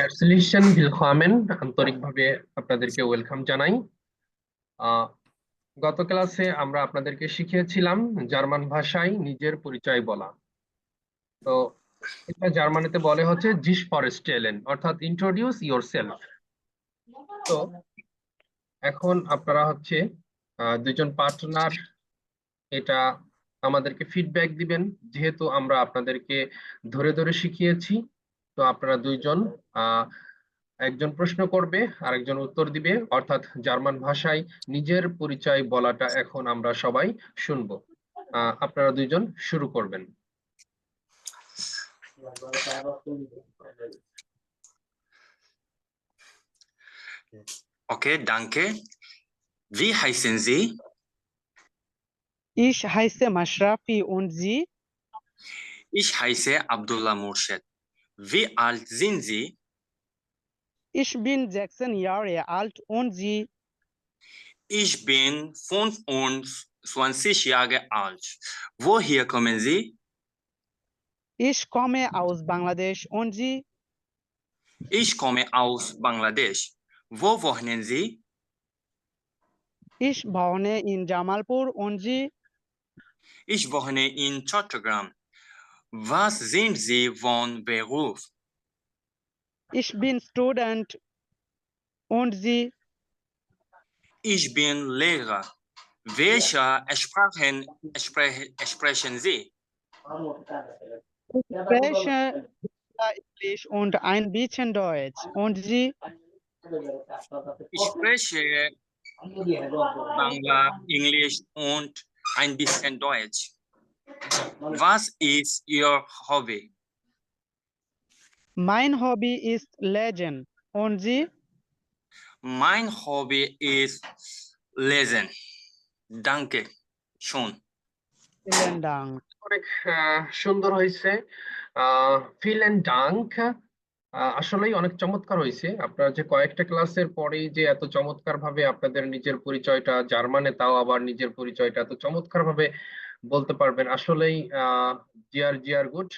Willkommen আন্তরিকভাবে আপনাদেরকে welcome জানাই। গত ক্লাসে আমরা আপনাদেরকে শিখিয়েছিলাম জার্মান ভাষায় নিজের পরিচয় বলা। তো এটা জার্মানিতে বলে হচ্ছে জিস ফরেস্টেলেন অর্থাৎ ইন্ট্রোডিউস ইয়োরসেলফ তো এখন আপনারা হচ্ছে দুজন পার্টনার এটা আমাদেরকে ফিডব্যাক দিবেন। যেহেতু আমরা আপনাদেরকে ধরে ধরে শিখিয়েছি তো আপনারা দুইজন আহ একজন প্রশ্ন করবে আর একজন উত্তর দিবে অর্থাৎ জার্মান ভাষায় নিজের পরিচয় বলাটা এখন আমরা সবাই শুনব আহ আপনারা দুইজন শুরু করবেন Okay, danke. Wie heißen Sie? Ich heiße Mashrafi und Sie? Ich heiße Abdullah Murshid. Wie alt sind Sie? Ich bin 16 Jahre alt und Sie? Ich bin 25 Jahre alt. Woher kommen Sie? Ich komme aus Bangladesch und Sie? Ich komme aus Bangladesch. Wo wohnen Sie? Ich wohne in Jamalpur und Sie? Ich wohne in Chattogram. Was sind Sie von Beruf? Ich bin Student und Sie? Ich bin Lehrer. Welche Sprachen spre sprechen Sie? Ich spreche Englisch und ein bisschen Deutsch. Und Sie? Ich spreche Bangla, Englisch und ein bisschen Deutsch. Was ist Ihr Hobby? Mein Hobby ist Lesen. Und Sie? Mein Hobby ist Lesen. Danke. Schon. Vielen Dank. অনেক আহ, সুন্দর হয়েছে আহ villain dung আসলেই অনেক চমৎকার হয়েছে আপনারা যে কয়েকটা ক্লাসের পরেই যে এত চমৎকার ভাবে আপনাদের নিজের পরিচয়টা জার্মানে তাও আবার নিজের পরিচয়টা এত চমৎকার ভাবে বলতে পারবেন। আসলেই জিয়ার জিয়ার গুড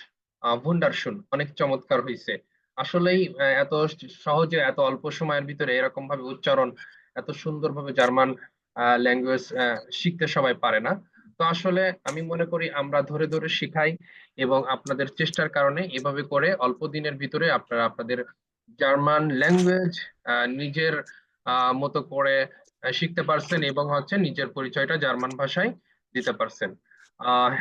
ভুন্ডারশুন অনেক চমৎকার হয়েছে আসলেই এত সহজে, এত অল্প সময়ের ভিতরে এরকম ভাবে উচ্চারণ, এত সুন্দরভাবে জার্মান ল্যাঙ্গুয়েজ শিখতে সবাই পারে না। তো আসলে আমি মনে করি আমরা ধরে ধরে শিখাই এবং আপনাদের চেষ্টার কারণে এভাবে করে অল্প দিনের ভিতরে আপনারা আপনাদের জার্মান ল্যাঙ্গুয়েজ নিজের মতো করে শিখতে পারছেন এবং হচ্ছে নিজের পরিচয়টা জার্মান ভাষায় দিতে পারছেন। uh,